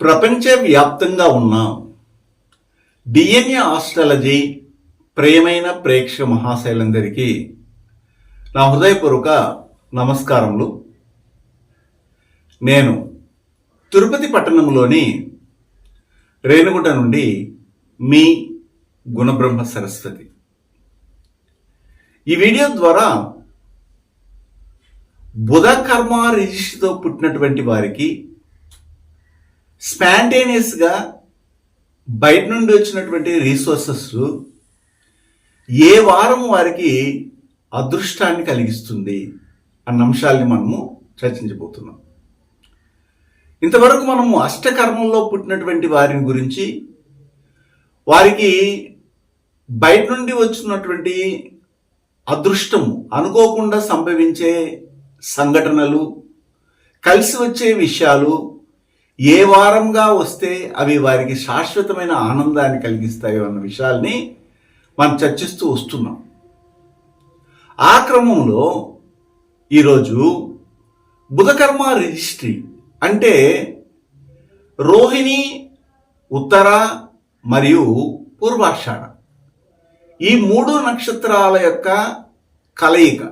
ప్రపంచవ్యాప్తంగా ఉన్న DNA astrology ప్రియమైన ప్రేక్షక మహాశైలందరికీ నా హృదయపూర్వక నమస్కారములు. నేను తిరుపతి పట్టణంలోని రేణుగుట నుండి మీ గుణబ్రహ్మ సరస్వతి. ఈ వీడియో ద్వారా బుధ కర్మ రిజిస్ట్తో పుట్టినటువంటి వారికి స్పాంటేనియస్గా బయట నుండి వచ్చినటువంటి రీసోర్సెస్ ఏ వారం వారికి అదృష్టాన్ని కలిగిస్తుంది అన్న అంశాల్ని మనము చర్చించబోతున్నాం. ఇంతవరకు మనము అష్టకర్మంలో పుట్టినటువంటి వారిని గురించి వారికి బయట నుండి వచ్చినటువంటి అదృష్టం అనుకోకుండా సంభవించే సంఘటనలు కలిసి వచ్చే విషయాలు ఏ వారంగా వస్తే అవి వారికి శాశ్వతమైన ఆనందాన్ని కలిగిస్తాయో అన్న విషయాల్ని మనం చర్చిస్తూ వస్తున్నాం. ఆ క్రమంలో ఈరోజు బుధకర్మ రిజిస్ట్రీ అంటే రోహిణి ఉత్తర మరియు పూర్వాషాఢ. ఈ మూడు నక్షత్రాల యొక్క కలయిక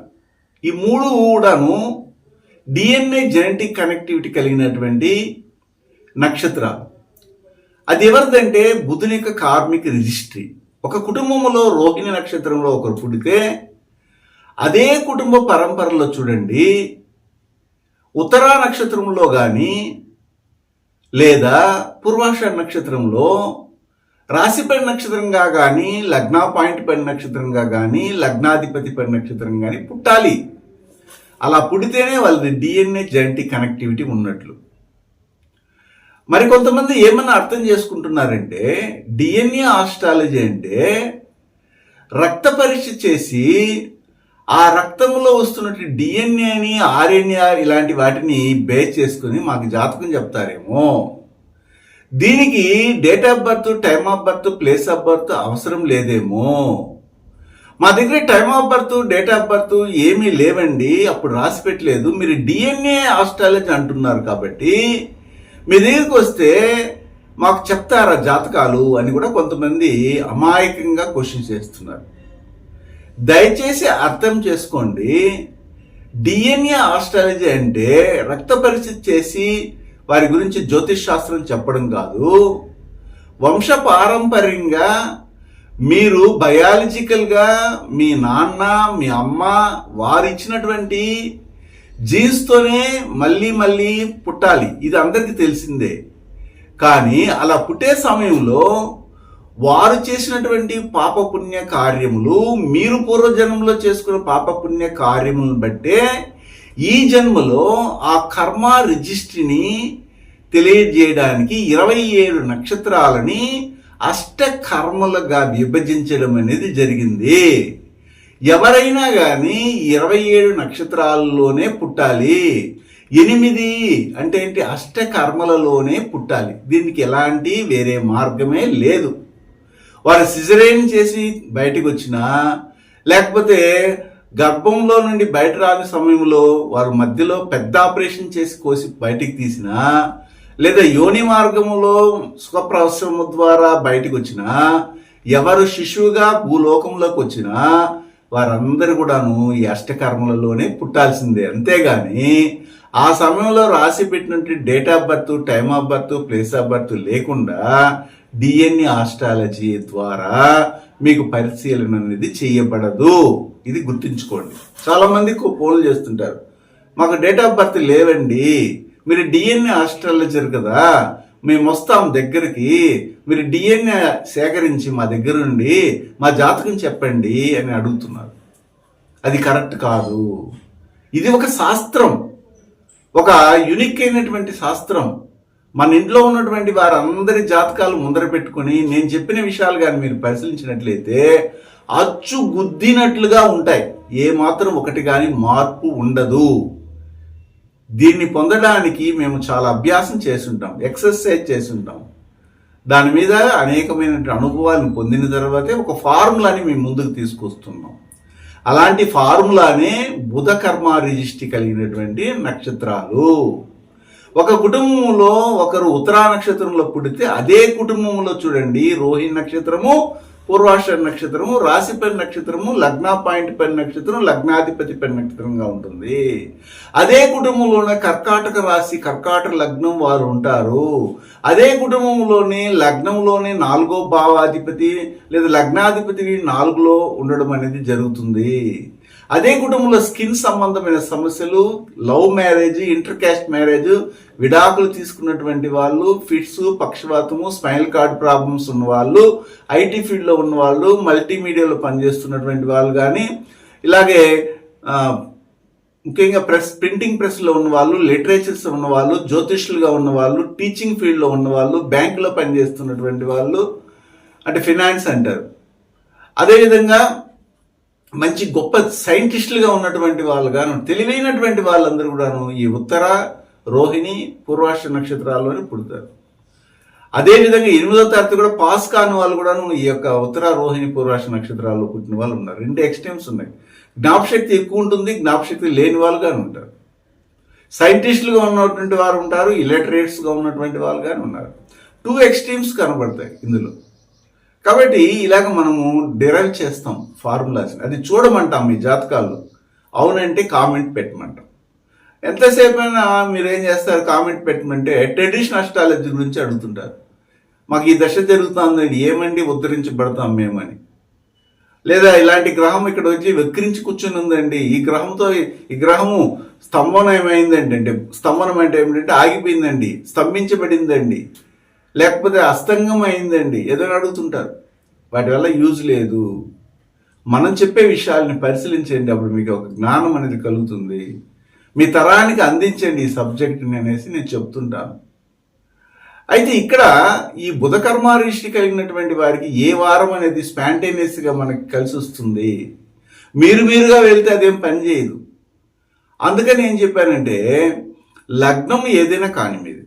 ఈ మూడు కూడాను డిఎన్ఏ జెనెటిక్ కనెక్టివిటీ కలిగినటువంటి నక్షత్రాలు అది ఎవరిదంటే బుధుని యొక్క కార్మిక రిజిస్ట్రీ. ఒక కుటుంబంలో రోహిణి నక్షత్రంలో ఒకరు పుడితే అదే కుటుంబ పరంపరలో చూడండి ఉత్తరా నక్షత్రంలో కానీ లేదా పూర్వాష నక్షత్రంలో రాశిపడి నక్షత్రంగా కానీ లగ్నా పాయింట్ పడి నక్షత్రంగా కానీ లగ్నాధిపతి పడి నక్షత్రం కానీ పుట్టాలి. అలా పుడితేనే వాళ్ళది డిఎన్ఏ జంటి కనెక్టివిటీ ఉన్నట్లు. మరి కొంతమంది ఏమన్నా అర్థం చేసుకుంటున్నారంటే డిఎన్ఏ ఆస్ట్రాలజీ అంటే రక్త పరీక్ష చేసి ఆ రక్తంలో వస్తున్నటువంటి డిఎన్ఏని ఆర్ఎన్ఏ ఇలాంటి వాటిని బేస్ చేసుకుని మాకు జాతకం చెప్తారేమో. దీనికి date of birth time of birth place of birth అవసరం లేదేమో. మా దగ్గర time of birth date of birth ఏమీ లేవండి అప్పుడు రాసి పెట్టలేదు. మీరు డిఎన్ఏ ఆస్ట్రాలజీ అంటున్నారు కాబట్టి మీ దగ్గరికి వస్తే మాకు చెప్తారా జాతకాలు అని కూడా కొంతమంది అమాయకంగా క్వశ్చన్ చేస్తున్నారు. దయచేసి అర్థం చేసుకోండి. డిఎన్ఏ ఆస్ట్రాలజీ అంటే రక్త పరిస్థితి చేసి వారి గురించి జ్యోతిష్ శాస్త్రం చెప్పడం కాదు. వంశ పారంపర్యంగా మీరు బయాలజికల్గా మీ నాన్న మీ అమ్మ వారు ఇచ్చినటువంటి జీన్స్తోనే మళ్ళీ మళ్ళీ పుట్టాలి. ఇది అందరికీ తెలిసిందే. కానీ అలా పుట్టే సమయంలో వారు చేసినటువంటి పాపపుణ్య కార్యములు మీరు పూర్వజన్మలో చేసుకున్న పాపపుణ్య కార్యములను బట్టే ఈ జన్మలో ఆ కర్మ రిజిస్ట్రీని తెలియజేయడానికి ఇరవై ఏడు నక్షత్రాలని అష్ట కర్మలుగా విభజించడం అనేది జరిగింది. ఎవరైనా కానీ ఇరవై ఏడు నక్షత్రాలలోనే పుట్టాలి. ఎనిమిది అంటే ఏంటి? అష్ట కర్మలలోనే పుట్టాలి. దీనికి ఎలాంటి వేరే మార్గమే లేదు. వారు సిజరేన్ చేసి బయటకు వచ్చినా లేకపోతే గర్భంలో నుండి బయట రాని సమయంలో వారు మధ్యలో పెద్ద ఆపరేషన్ చేసి కోసి బయటికి తీసినా లేదా యోని మార్గంలో సుఖప్రసవము ద్వారా బయటకు వచ్చినా ఎవరు శిశువుగా భూలోకంలోకి వచ్చినా వారందరూ కూడాను ఈ అష్టకర్మలలోనే పుట్టాల్సిందే. అంతేగాని ఆ సమయంలో రాసి పెట్టినట్టు date of birth time of birth place of birth లేకుండా డిఎన్ఏ ఆస్ట్రాలజీ ద్వారా మీకు పరిశీలన అనేది చేయబడదు. ఇది గుర్తుంచుకోండి. చాలామంది ఫోన్లు చేస్తుంటారు. మాకు డేట్ ఆఫ్ బర్త్ లేవండి. మీరు డిఎన్ఏ ఆస్ట్రాలజర్ కదా. మేము వస్తాం దగ్గరికి. మీరు డిఎన్ఏ సేకరించి మా దగ్గర నుండి మా జాతకం చెప్పండి అని అడుగుతున్నారు. అది కరెక్ట్ కాదు. ఇది ఒక శాస్త్రం. ఒక యునిక్ అయినటువంటి శాస్త్రం. మన ఇంట్లో ఉన్నటువంటి వారందరి జాతకాలు ముందర పెట్టుకొని నేను చెప్పిన విషయాలు కానీ మీరు పరిశీలించినట్లయితే అచ్చు గుద్దినట్లుగా ఉంటాయి. ఏ మాత్రం ఒకటి కానీ మార్పు ఉండదు. దీన్ని పొందడానికి మేము చాలా అభ్యాసం చేసుంటాం ఎక్సర్సైజ్ చేసుంటాం దాని మీద అనేకమైన అనుభవాలను పొందిన తర్వాతే ఒక ఫార్ములాని మేము ముందుకు తీసుకొస్తున్నాం. అలాంటి ఫార్ములానే బుధ కర్మ రిజిస్ట్రీ కలిగినటువంటి నక్షత్రాలు. ఒక కుటుంబంలో ఒకరు ఉత్తరా నక్షత్రంలో పుడితే అదే కుటుంబంలో చూడండి రోహిణి నక్షత్రము పూర్వాష నక్షత్రము రాశిపై నక్షత్రము లగ్న పాయింట్ పెన్ నక్షత్రం లగ్నాధిపతి పెన్ నక్షత్రంగా ఉంటుంది. అదే కుటుంబంలోనే కర్కాటక రాశి కర్కాటక లగ్నం వారు ఉంటారు. అదే కుటుంబంలోని లగ్నంలోని నాలుగో భావాధిపతి లేదా లగ్నాధిపతి నాలుగులో ఉండడం అనేది జరుగుతుంది. అదే కుటుంబంలో స్కిన్ సంబంధమైన సమస్యలు love marriage inter caste marriage విడాకులు తీసుకున్నటువంటి వాళ్ళు ఫిట్స్ పక్షవాతము స్మైల్ కార్డ్ ప్రాబ్లమ్స్ ఉన్న వాళ్ళు ఐటీ ఫీల్డ్లో ఉన్న వాళ్ళు మల్టీమీడియాలో పనిచేస్తున్నటువంటి వాళ్ళు కానీ ఇలాగే ముఖ్యంగా ప్రెస్ ప్రింటింగ్ ప్రెస్లో ఉన్నవాళ్ళు లిటరేచర్స్ ఉన్నవాళ్ళు జ్యోతిష్లుగా ఉన్నవాళ్ళు టీచింగ్ ఫీల్డ్లో ఉన్నవాళ్ళు బ్యాంకులో పనిచేస్తున్నటువంటి వాళ్ళు అంటే ఫినాన్స్ అంటారు అదేవిధంగా మంచి గొప్ప సైంటిస్టులుగా ఉన్నటువంటి వాళ్ళు గాను తెలివైనటువంటి వాళ్ళందరూ కూడాను ఈ ఉత్తర రోహిణి పూర్వాష నక్షత్రాల్లోనే పుడతారు. అదేవిధంగా ఎనిమిదో తరగతి కూడా పాస్ కాని వాళ్ళు కూడాను ఈ యొక్క ఉత్తర రోహిణి పూర్వాష నక్షత్రాల్లో పుట్టిన వాళ్ళు ఉన్నారు. రెండు ఎక్స్ట్రీమ్స్ ఉన్నాయి. జ్ఞాపశక్తి ఎక్కువ ఉంటుంది జ్ఞాపశక్తి లేని వాళ్ళుగాను ఉంటారు. సైంటిస్టులుగా ఉన్నటువంటి వారు ఉంటారు ఇలటరేట్స్గా ఉన్నటువంటి వాళ్ళు కానీ ఉన్నారు. టూ ఎక్స్ట్రీమ్స్ కనబడతాయి ఇందులో. కాబట్టి ఇలాగ మనము డిరైవ్ చేస్తాం. ఫార్ములాస్. అది చూడమంటాం మీ జాతకాల్లో. అవునంటే కామెంట్ పెట్టమంటాం. ఎంతసేపు అయినా మీరు ఏం చేస్తారు? కామెంట్ పెట్టమంటే ట్రెడిషనల్ అస్ట్రాలజీ గురించి అడుగుతుంటారు. మాకు ఈ దశ జరుగుతుందండి ఏమండి ఉద్ధరించబడతాం మేమని. లేదా ఇలాంటి గ్రహం ఇక్కడ వచ్చి వెక్కిరించి కూర్చుని ఉందండి. ఈ గ్రహంతో ఈ గ్రహము స్తంభనం ఏమైందండి అంటే స్తంభనం అంటే ఏమిటంటే ఆగిపోయిందండి స్తంభించబడిందండి. లేకపోతే అస్తంగం అయిందండి ఏదో అడుగుతుంటారు. వాటి వల్ల యూజ్ లేదు. మనం చెప్పే విషయాల్ని పరిశీలించండి అప్పుడు మీకు ఒక జ్ఞానం అనేది కలుగుతుంది? మీ తరానికి అందించండి ఈ సబ్జెక్ట్ని అనేసి నేను చెప్తుంటాను. అయితే ఇక్కడ ఈ బుధకర్మారిష్టి కలిగినటువంటి వారికి ఏ వారం అనేది స్పాంటేనియస్గా మనకి కలిసి వస్తుంది మీరు మీరుగా వెళ్తే అదేం పని చేయదు. అందుకని ఏం చెప్పానంటే లగ్నం ఏదైనా కాని మీది.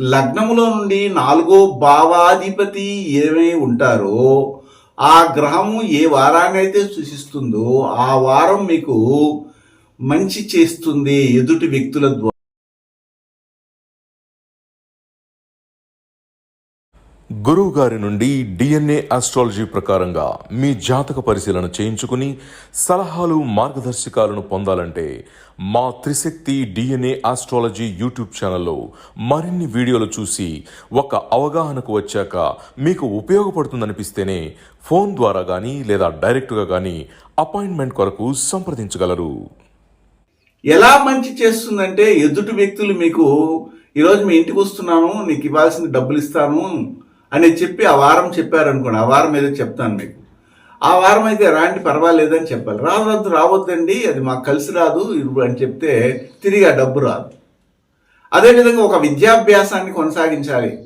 లగ్నములో నుండి నాలుగో భావాధిపతి ఏమై ఉంటారో ఆ గ్రహము ఏ వారాన్ని అయితే సూచిస్తుందో ఆ వారం మీకు మంచి చేస్తుంది ఎదుటి వ్యక్తుల ద్వారా గురువు గారి నుండి డిఎన్ఏ ఆస్ట్రాలజీ ప్రకారంగా మీ జాతక పరిశీలన చేయించుకుని సలహాలు మార్గదర్శకాలను పొందాలంటే మా త్రిశక్తి డిఎన్ఏ ఆస్ట్రాలజీ యూట్యూబ్ ఛానల్లో మరిన్ని వీడియోలు చూసి ఒక అవగాహనకు వచ్చాక మీకు ఉపయోగపడుతుందనిపిస్తేనే ఫోన్ ద్వారా కానీ లేదా డైరెక్ట్గా కానీ అపాయింట్మెంట్ కొరకు సంప్రదించగలరు. ఎలా మంచి చేస్తుందంటే ఎదుటి వ్యక్తులు మీకు ఈరోజు మీ ఇంటికి వస్తున్నాను నీకు ఇవ్వాల్సిన డబ్బులు ఇస్తాను అని చెప్పి ఆ వారం చెప్పారనుకోండి ఆ వారం ఏదో చెప్తాను మీకు. ఆ వారం అయితే రాండి పర్వాలేదని చెప్పాలి. రావద్దు రావద్దండి అది మాకు కలిసి రాదు అని చెప్తే తిరిగి ఆ డబ్బు రాదు. అదేవిధంగా ఒక విద్యాభ్యాసాన్ని కొనసాగించాలి.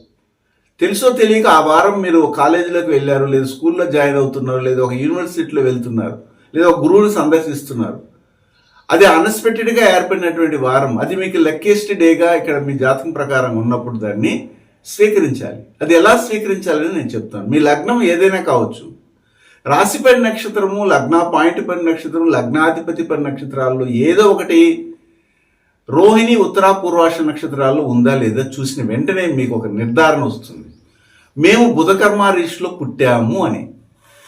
తెలుసో తెలియక ఆ వారం మీరు కాలేజీలోకి వెళ్ళారు లేదా స్కూల్లో జాయిన్ అవుతున్నారు లేదా ఒక యూనివర్సిటీలో వెళ్తున్నారు లేదా ఒక గురువుని సందర్శిస్తున్నారు. అది అన్ఎక్స్పెక్టెడ్గా ఏర్పడినటువంటి వారం. అది మీకు లక్కీస్ట్ డేగా ఇక్కడ మీ జాతకం ప్రకారం ఉన్నప్పుడు దాన్ని స్వీకరించాలి. అది ఎలా స్వీకరించాలని నేను చెప్తాను. మీ లగ్నం ఏదైనా కావచ్చు. రాశిపడి నక్షత్రము లగ్న పాయింట్ పై నక్షత్రం లగ్నాధిపతి పై నక్షత్రాల్లో ఏదో ఒకటి రోహిణి ఉత్తర పూర్వాష నక్షత్రాల్లో ఉందా లేదా చూసిన వెంటనే మీకు ఒక నిర్ధారణ వస్తుంది. మేము బుధకర్మ రీష్లో పుట్టాము అని.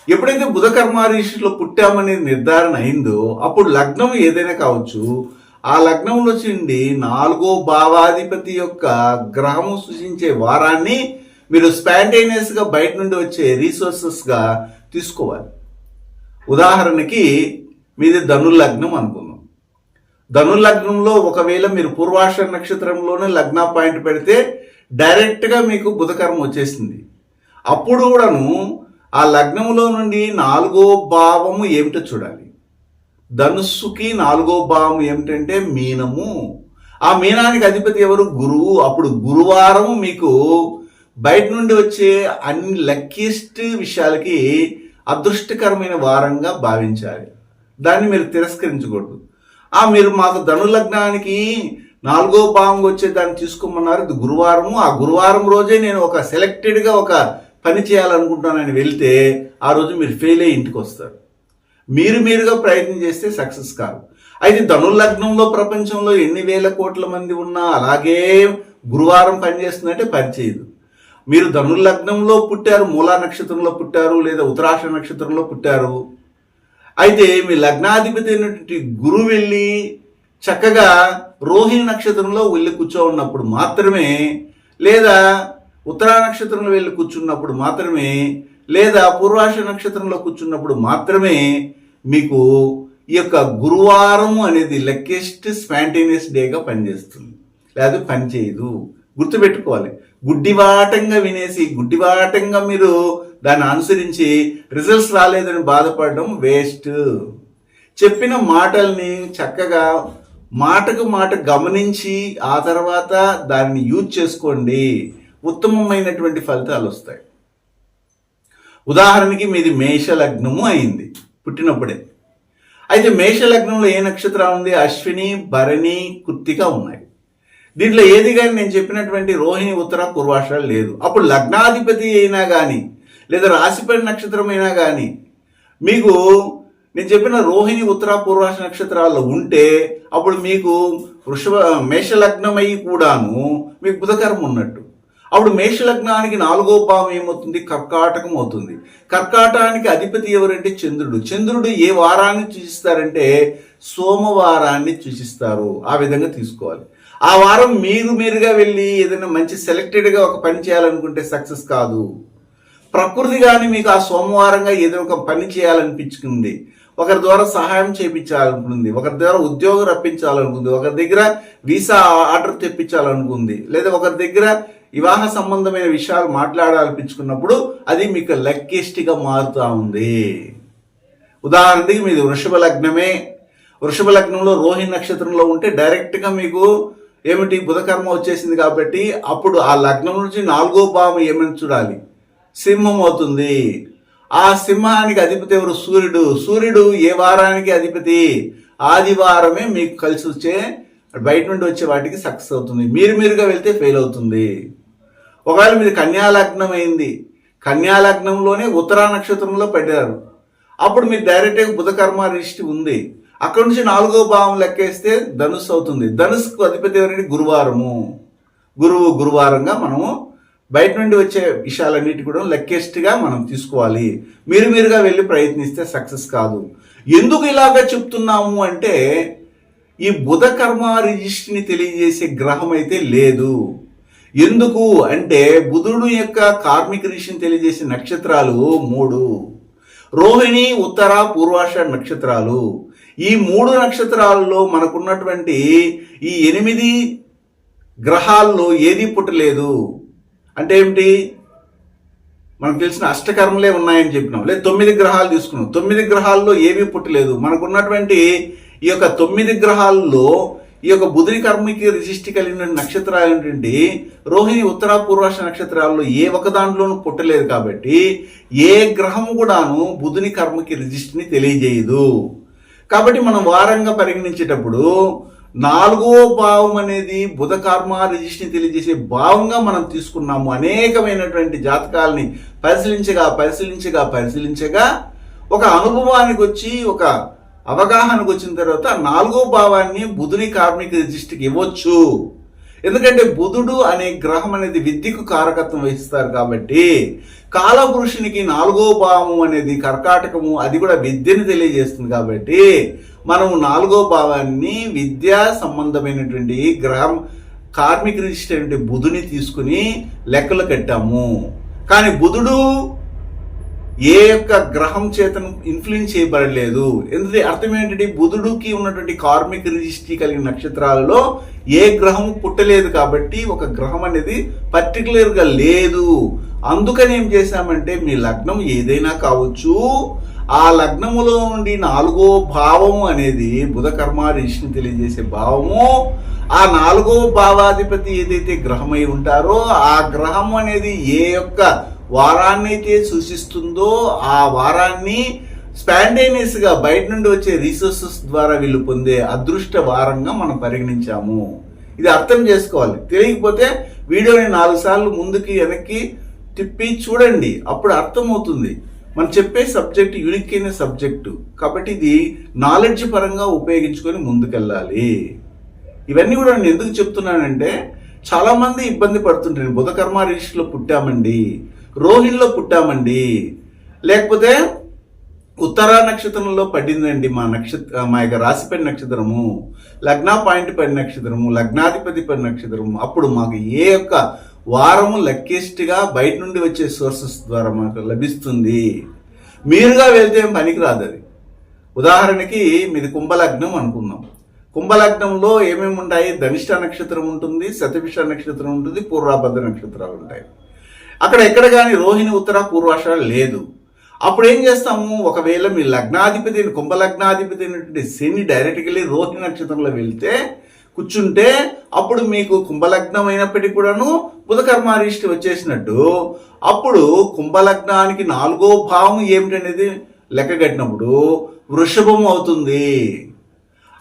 ఎప్పుడైతే బుధకర్మ కర్మారీషిలో పుట్టామనే నిర్ధారణ అయిందో అప్పుడు లగ్నం ఏదైనా కావచ్చు ఆ లగ్నంలో చూండి నాలుగో భావాధిపతి యొక్క గ్రహము సూచించే వారాన్ని మీరు స్పాంటేనియస్గా బయట నుండి వచ్చే రీసోర్సెస్గా తీసుకోవాలి. ఉదాహరణకి మీది ధనుర్లగ్నం అనుకుందాం. ధనుర్లగ్నంలో ఒకవేళ మీరు పూర్వాష నక్షత్రంలోనే లగ్న పాయింట్ పెడితే డైరెక్ట్గా మీకు బుధకరం వచ్చేసింది. అప్పుడు కూడాను ఆ లగ్నంలో నుండి నాలుగో భావము ఏమిటో చూడాలి. ధనుస్సుకి నాలుగో భావం ఏమిటంటే మీనము. ఆ మీనానికి అధిపతి ఎవరు? గురువు. అప్పుడు గురువారము మీకు బయట నుండి వచ్చే అన్ని లక్కీస్ట్ విషయాలకి అదృష్టకరమైన వారంగా భావించాలి. దాన్ని మీరు తిరస్కరించకూడదు. ఆ మీరు మాకు ధనులగ్నానికి నాలుగో భావం వచ్చే దాన్ని తీసుకోమన్నారు. ఇది గురువారము. ఆ గురువారం రోజే నేను ఒక సెలెక్టెడ్గా ఒక పని చేయాలనుకుంటున్నానని వెళ్తే ఆ రోజు మీరు ఫెయిల్ అయ్యి ఇంటికి వస్తారు. మీరు మీరుగా ప్రయత్నం చేస్తే సక్సెస్ కాదు. అయితే ధనుర్లగ్నంలో ప్రపంచంలో ఎన్ని వేల కోట్ల మంది ఉన్నా అలాగే గురువారం పనిచేస్తుందంటే పనిచేయదు మీరు ధనుర్లగ్నంలో పుట్టారు మూలా నక్షత్రంలో పుట్టారు లేదా ఉత్తరాష నక్షత్రంలో పుట్టారు. అయితే మీ లగ్నాధిపతి అయినటువంటి గురువు వెళ్ళి చక్కగా రోహిణి నక్షత్రంలో వెళ్ళి కూర్చో ఉన్నప్పుడు మాత్రమే లేదా ఉత్తరా నక్షత్రంలో వెళ్ళి కూర్చున్నప్పుడు మాత్రమే లేదా పూర్వాష నక్షత్రంలో కూర్చున్నప్పుడు మాత్రమే మీకు ఈ యొక్క గురువారం అనేది లెక్కెస్ట్ స్పాంటేనియస్ డేగా పనిచేస్తుంది. లేదా పనిచేయదు. గుర్తుపెట్టుకోవాలి. గుడ్డివాటంగా వినేసి గుడ్డివాటంగా మీరు దాన్ని అనుసరించి రిజల్ట్స్ రాలేదని బాధపడడం వేస్ట్. చెప్పిన మాటల్ని చక్కగా మాటకు మాట గమనించి ఆ తర్వాత దాన్ని యూజ్ చేసుకోండి. ఉత్తమమైనటువంటి ఫలితాలు వస్తాయి. ఉదాహరణకి మీది మేష లగ్నము అయింది పుట్టినప్పుడే. అయితే మేష లగ్నంలో ఏ నక్షత్రం ఉంది? అశ్విని భరణి కుత్తిక ఉన్నాయి. దీంట్లో ఏది కానీ నేను చెప్పినటువంటి రోహిణి ఉత్తర పూర్వాషాలు లేదు. అప్పుడు లగ్నాధిపతి అయినా కానీ లేదా రాశిపడి నక్షత్రం అయినా కానీ మీకు నేను చెప్పిన రోహిణి ఉత్తర పూర్వాష నక్షత్రాల్లో ఉంటే అప్పుడు మీకు వృషభ మేష లగ్నమై కూడాను మీకు బుధకరం ఉన్నట్టు. అప్పుడు మేష లగ్నానికి నాలుగో భావం ఏమవుతుంది? కర్కాటకం అవుతుంది. కర్కాటకానికి అధిపతి ఎవరంటే చంద్రుడు. చంద్రుడు ఏ వారాన్ని సూచిస్తారంటే సోమవారాన్ని సూచిస్తారు. ఆ విధంగా తీసుకోవాలి. ఆ వారం మీరు మీరుగా వెళ్ళి ఏదైనా మంచి సెలెక్టెడ్గా ఒక పని చేయాలనుకుంటే సక్సెస్ కాదు. ప్రకృతి కానీ మీకు ఆ సోమవారంగా ఏదో ఒక పని చేయాలనిపించుకుంది. ఒకరి ద్వారా సహాయం చేయించాలనుకుంది ఒకరి ద్వారా ఉద్యోగం రప్పించాలనుకుంది. ఒకరి దగ్గర వీసా ఆర్డర్ తెప్పించాలనుకుంది. లేదా ఒకరి దగ్గర వివాహ సంబంధమైన విషయాలు మాట్లాడాలనిపించుకున్నప్పుడు అది మీకు లక్కిష్టిగా మారుతూ ఉంది. ఉదాహరణకి మీది వృషభ లగ్నమే. వృషభ లగ్నంలో రోహిణి నక్షత్రంలో ఉంటే డైరెక్ట్గా మీకు ఏమిటి? బుధకర్మ వచ్చేసింది కాబట్టి అప్పుడు ఆ లగ్నం నుంచి నాలుగో భావం ఏమని చూడాలి? సింహం అవుతుంది. ఆ సింహానికి అధిపతి ఎవరు? సూర్యుడు. సూర్యుడు ఏ వారానికి అధిపతి? ఆదివారమే మీకు కలిసి వచ్చే బయట నుండి వచ్చే వాటికి సక్సెస్ అవుతుంది. మీరు మీరుగా వెళ్తే ఫెయిల్ అవుతుంది. ఒకవేళ మీది కన్యాలగ్నం అయింది కన్యాలగ్నంలోనే ఉత్తరా నక్షత్రంలో పడ్డారు అప్పుడు మీరు డైరెక్ట్గా బుధకర్మ రిష్టి ఉంది. అక్కడి నుంచి నాలుగో భావం లెక్కేస్తే ధనుస్సు అవుతుంది. ధనుస్సుకు అధిపతి ఎవరంటే గురువారము. గురువు గురువారంగా మనము బయట నుండి వచ్చే విషయాలన్నిటి కూడా లెక్కెస్ట్గా మనం తీసుకోవాలి. మీరు మీరుగా వెళ్ళి ప్రయత్నిస్తే సక్సెస్ కాదు. ఎందుకు ఇలాగ చెప్తున్నాము అంటే ఈ బుధ కర్మ తెలియజేసే గ్రహం అయితే లేదు. ఎందుకు అంటే బుధుడు యొక్క కార్మిక రీషిని తెలియజేసే నక్షత్రాలు మూడు. రోహిణి ఉత్తర పూర్వాష నక్షత్రాలు. ఈ మూడు నక్షత్రాలలో మనకున్నటువంటి ఈ ఎనిమిది గ్రహాల్లో ఏది పుట్టలేదు? అంటే ఏమిటి? మనకు తెలిసిన అష్టకర్మలే ఉన్నాయని చెప్పినాం. లేదు తొమ్మిది గ్రహాలు తీసుకున్నాం. తొమ్మిది గ్రహాల్లో ఏమీ పుట్టలేదు. మనకున్నటువంటి ఈ యొక్క తొమ్మిది గ్రహాల్లో ఈ యొక్క బుధుని కర్మకి రిజిస్టి కలిగిన నక్షత్రాలు ఏంటంటే రోహిణి ఉత్తర పూర్వాష నక్షత్రాల్లో ఏ ఒక దాంట్లోనూ పుట్టలేదు కాబట్టి ఏ గ్రహము కూడాను బుధుని కర్మకి రిజిస్ట్ని తెలియజేయదు. కాబట్టి మనం వారంగా పరిగణించేటప్పుడు నాలుగో భావం అనేది బుధ కర్మ రిజిస్ట్ని తెలియజేసే భావంగా మనం తీసుకున్నాము. అనేకమైనటువంటి జాతకాలని పరిశీలించగా పరిశీలించగా పరిశీలించగా ఒక అనుభవానికి వచ్చి ఒక అవగాహనకు వచ్చిన తర్వాత నాలుగో భావాన్ని బుధుని కార్మిక దృష్టికి ఇవ్వచ్చు. ఎందుకంటే బుధుడు అనే గ్రహం అనేది విద్యకు కారకత్వం వహిస్తారు కాబట్టి కాలపురుషునికి నాలుగో భావం అనేది కర్కాటకము అది కూడా విద్యను తెలియజేస్తుంది కాబట్టి మనము నాలుగో భావాన్ని విద్యా సంబంధమైనటువంటి గ్రహం కార్మిక రిజిస్టర్ బుధుని తీసుకుని లెక్కలు కట్టాము. కానీ బుధుడు ఏ యొక్క గ్రహం చేతను ఇన్ఫ్లుయెన్స్ చేయబడలేదు. ఎందుకంటే అర్థం ఏంటంటే బుధుడుకి ఉన్నటువంటి కార్మిక రిజిస్ట్రీ కలిగిన నక్షత్రాలలో ఏ గ్రహం పుట్టలేదు కాబట్టి ఒక గ్రహం అనేది పర్టికులర్గా లేదు. అందుకని ఏం చేశామంటే మీ లగ్నం ఏదైనా కావచ్చు. ఆ లగ్నములో నుండి నాలుగో భావము అనేది బుధ కర్మ తెలియజేసే భావము. ఆ నాలుగో భావాధిపతి ఏదైతే గ్రహమై ఉంటారో ఆ గ్రహం అనేది ఏ యొక్క వారాన్ని అయితే సూచిస్తుందో ఆ వారాన్ని స్పాండేనియస్గా బయట నుండి వచ్చే రీసోర్సెస్ ద్వారా వీళ్ళు పొందే అదృష్ట వారంగా మనం పరిగణించాము. ఇది అర్థం చేసుకోవాలి. తెలియకపోతే వీడియోని నాలుగు సార్లు ముందుకి వెనక్కి తిప్పి చూడండి. అప్పుడు అర్థమవుతుంది. మనం చెప్పే సబ్జెక్ట్ యూనిక్ అయిన సబ్జెక్టు కాబట్టి ఇది నాలెడ్జ్ పరంగా ఉపయోగించుకొని ముందుకెళ్ళాలి. ఇవన్నీ కూడా నేను ఎందుకు చెప్తున్నానంటే చాలామంది ఇబ్బంది పడుతుంటారు. బుధకర్మ కర్మ పుట్టామండి. రోహిణిలో పుట్టామండి. లేకపోతే ఉత్తరా నక్షత్రంలో పడిందండి మా నక్షత్ర మా యొక్క రాశిపడి నక్షత్రము. లగ్న పాయింట్ పడి నక్షత్రము లగ్నాధిపతి పడి నక్షత్రము. అప్పుడు మాకు ఏ యొక్క వారము లక్కీస్ట్గా బయట నుండి వచ్చే సోర్సెస్ ద్వారా మాకు లభిస్తుంది. మీరుగా వెళ్తే ఏం పనికిరాదు అది. ఉదాహరణకి మీది కుంభలగ్నం అనుకుందాం. కుంభలగ్నంలో ఏమేమి ఉంటాయి? ధనిష్ట నక్షత్రం ఉంటుంది శతభిష నక్షత్రం ఉంటుంది పూర్వాభద్ర నక్షత్రాలు ఉంటాయి. అక్కడ ఎక్కడ కానీ రోహిణి ఉత్తర పూర్వాష లేదు. అప్పుడు ఏం చేస్తాము? ఒకవేళ మీ లగ్నాధిపతి కుంభలగ్నాధిపతి అయినటువంటి శని డైరెక్ట్గా వెళ్ళి రోహిణి నక్షత్రంలో వెళ్తే కూర్చుంటే అప్పుడు మీకు కుంభలగ్నం అయినప్పటికీ కూడాను బుధకర్మారిష్టి వచ్చేసినట్టు. అప్పుడు కుంభలగ్నానికి నాలుగో భావం ఏమిటనేది లెక్క కట్టినప్పుడు వృషభం అవుతుంది.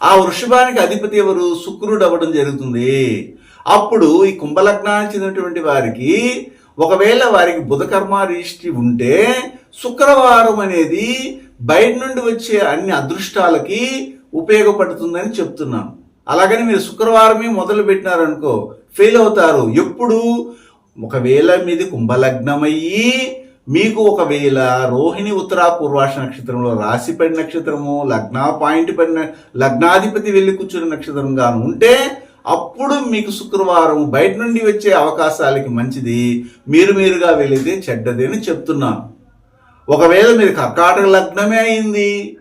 ఆ వృషభానికి అధిపతి ఎవరు? శుక్రుడు అవ్వడం జరుగుతుంది. అప్పుడు ఈ కుంభలగ్నానికి చెందినటువంటి వారికి ఒకవేళ వారికి బుధకర్మ రిజిస్ట్రీ ఉంటే శుక్రవారం అనేది బయట నుండి వచ్చే అన్ని అదృష్టాలకి ఉపయోగపడుతుందని చెప్తున్నాను. అలాగని మీరు శుక్రవారమే మొదలు పెట్టినారనుకో ఫెయిల్ అవుతారు. ఎప్పుడు? ఒకవేళ మీది కుంభలగ్నమయ్యి మీకు ఒకవేళ రోహిణి ఉత్తరా పూర్వాష నక్షత్రంలో రాశిపడి నక్షత్రము లగ్న పాయింట్ పడిన లగ్నాధిపతి వెళ్ళి కూర్చున్న నక్షత్రంగా ఉంటే అప్పుడు మీకు శుక్రవారం బయట నుండి వచ్చే అవకాశాలకి మంచిది. మీరు మీరుగా వెళితే చెడ్డది అని చెప్తున్నాను. ఒకవేళ మీరు కర్కాటక లగ్నమే అయింది.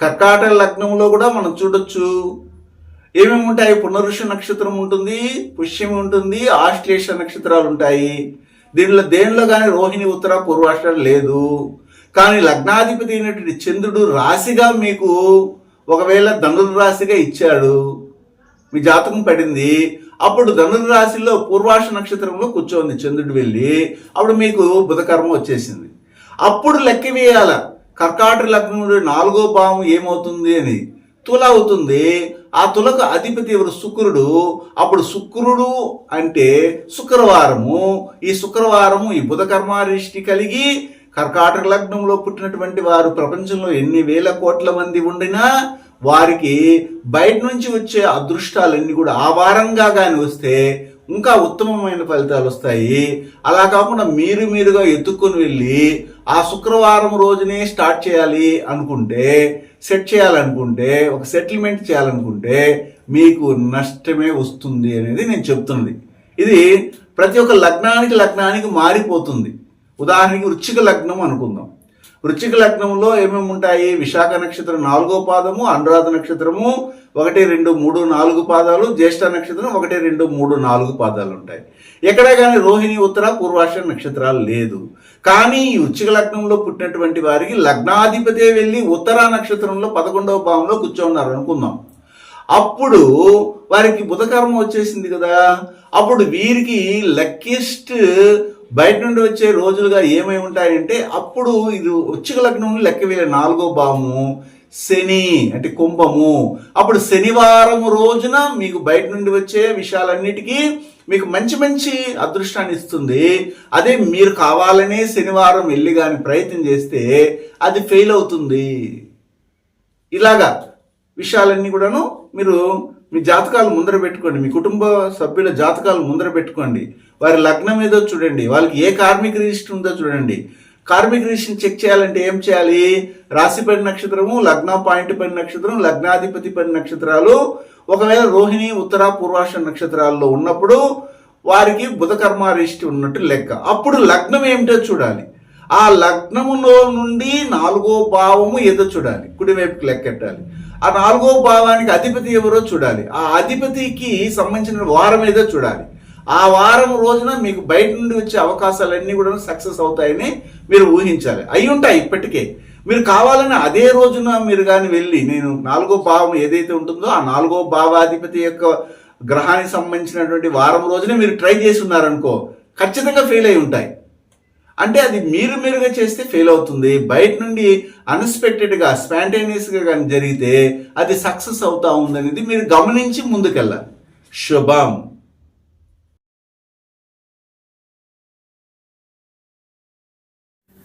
కర్కాటక లగ్నంలో కూడా మనం చూడొచ్చు. ఏమేమి ఉంటాయి? పునరుష నక్షత్రం ఉంటుంది పుష్యం ఉంటుంది ఆశ్లేష నక్షత్రాలు ఉంటాయి. దీనిలో దేనిలో కానీ రోహిణి ఉత్తర పూర్వాష లేదు. కానీ లగ్నాధిపతి అయినటువంటి చంద్రుడు రాశిగా మీకు ఒకవేళ ధనుర్రాశిగా ఇచ్చాడు. మీ జాతకం పడింది. అప్పుడు ధనుర్రాశిలో పూర్వాష నక్షత్రంలో కూర్చోంది చంద్రుడు వెళ్ళి. అప్పుడు మీకు బుధకర్మ వచ్చేసింది. అప్పుడు లెక్క వేయాల. కర్కాటక లగ్నంలో నాలుగో భావం ఏమవుతుంది అని. తుల అవుతుంది. ఆ తులకు అధిపతి ఎవరు? శుక్రుడు. అప్పుడు శుక్రుడు అంటే శుక్రవారము. ఈ శుక్రవారము ఈ బుధకర్మ రిష్టి కలిగి కర్కాటక లగ్నంలో పుట్టినటువంటి వారు ప్రపంచంలో ఎన్ని వేల కోట్ల మంది ఉండినా వారికి బయట నుంచి వచ్చే అదృష్టాలన్నీ కూడా ఆ వారంగా కానీ వస్తే ఇంకా ఉత్తమమైన ఫలితాలు వస్తాయి. అలా కాకుండా మీరు మీరుగా ఎత్తుక్కొని వెళ్ళి ఆ శుక్రవారం రోజునే స్టార్ట్ చేయాలి అనుకుంటే సెట్ చేయాలనుకుంటే ఒక సెటిల్మెంట్ చేయాలనుకుంటే మీకు నష్టమే వస్తుంది అనేది నేను చెప్తున్నది. ఇది ప్రతి ఒక్క లగ్నానికి లగ్నానికి మారిపోతుంది. ఉదాహరణకి వృచ్చిక లగ్నం అనుకుందాం. వృచ్చిక లగ్నంలో ఏమేమి ఉంటాయి? విశాఖ నక్షత్రం నాలుగో పాదము అనురాధ నక్షత్రము ఒకటి రెండు మూడు నాలుగు పాదాలు జ్యేష్ఠ నక్షత్రం ఒకటి రెండు మూడు నాలుగు పాదాలు ఉంటాయి. ఎక్కడే కానీ రోహిణి ఉత్తర పూర్వాష నక్షత్రాలు లేదు. కానీ ఈ వృచ్చిక లగ్నంలో పుట్టినటువంటి వారికి లగ్నాధిపతి వెళ్ళి ఉత్తర నక్షత్రంలో పదకొండవ భావంలో కూర్చోన్నారు అనుకుందాం. అప్పుడు వారికి బుధకర్మ వచ్చేసింది కదా. అప్పుడు వీరికి లక్కీస్ట్ బయట నుండి వచ్చే రోజులుగా ఏమై ఉంటాయంటే అప్పుడు ఇది ఉచ్చిక లగ్నం లెక్క వేల నాలుగో భావము శని అంటే కుంభము. అప్పుడు శనివారం రోజున మీకు బయట నుండి వచ్చే విషయాలన్నిటికీ మీకు మంచి మంచి అదృష్టాన్ని ఇస్తుంది. అదే మీరు కావాలనే శనివారం వెళ్ళి కానీ ప్రయత్నం చేస్తే అది ఫెయిల్ అవుతుంది. ఇలాగా విషయాలన్నీ కూడాను మీరు మీ జాతకాలు ముందర పెట్టుకోండి. మీ కుటుంబ సభ్యుల జాతకాలు ముందర పెట్టుకోండి. వారి లగ్నం ఏదో చూడండి వాళ్ళకి ఏ కార్మిక రిజిస్టర్ ఉందో చూడండి. కార్మిక రిజిస్టర్ చెక్ చేయాలంటే ఏం చేయాలి? రాశిపడి నక్షత్రము లగ్న పాయింట్ పడి నక్షత్రం లగ్నాధిపతి పడిన నక్షత్రాలు. ఒకవేళ రోహిణి ఉత్తర పూర్వాష నక్షత్రాల్లో ఉన్నప్పుడు వారికి బుధకర్మ రిజిస్టర్ ఉన్నట్టు లెక్క. అప్పుడు లగ్నం ఏమిటో చూడాలి. ఆ లగ్నములో నుండి నాలుగో భావము ఏదో చూడాలి. కుడివైపుకి లెక్కెట్టాలి. ఆ నాలుగో భావానికి అధిపతి ఎవరో చూడాలి. ఆ అధిపతికి సంబంధించిన వారం ఏదో చూడాలి. ఆ వారం రోజున మీకు బయట నుండి వచ్చే అవకాశాలన్నీ కూడా సక్సెస్ అవుతాయని మీరు ఊహించాలి. అయి ఉంటాయి ఇప్పటికే. మీరు కావాలని అదే రోజున మీరు కానీ వెళ్ళి నేను నాలుగో భావం ఏదైతే ఉంటుందో ఆ నాలుగో భావాధిపతి యొక్క గ్రహానికి సంబంధించినటువంటి వారం రోజునే మీరు ట్రై చేసి ఉన్నారనుకో ఖచ్చితంగా ఫెయిల్ అయి ఉంటాయి. అంటే అది మీరు మీరుగా చేస్తే ఫెయిల్ అవుతుంది. బయట నుండి అన్ఎక్స్పెక్టెడ్గా స్పాంటేనియస్గా కానీ జరిగితే అది సక్సెస్ అవుతా ఉందనేది మీరు గమనించి ముందుకెళ్ళాలి. శుభం.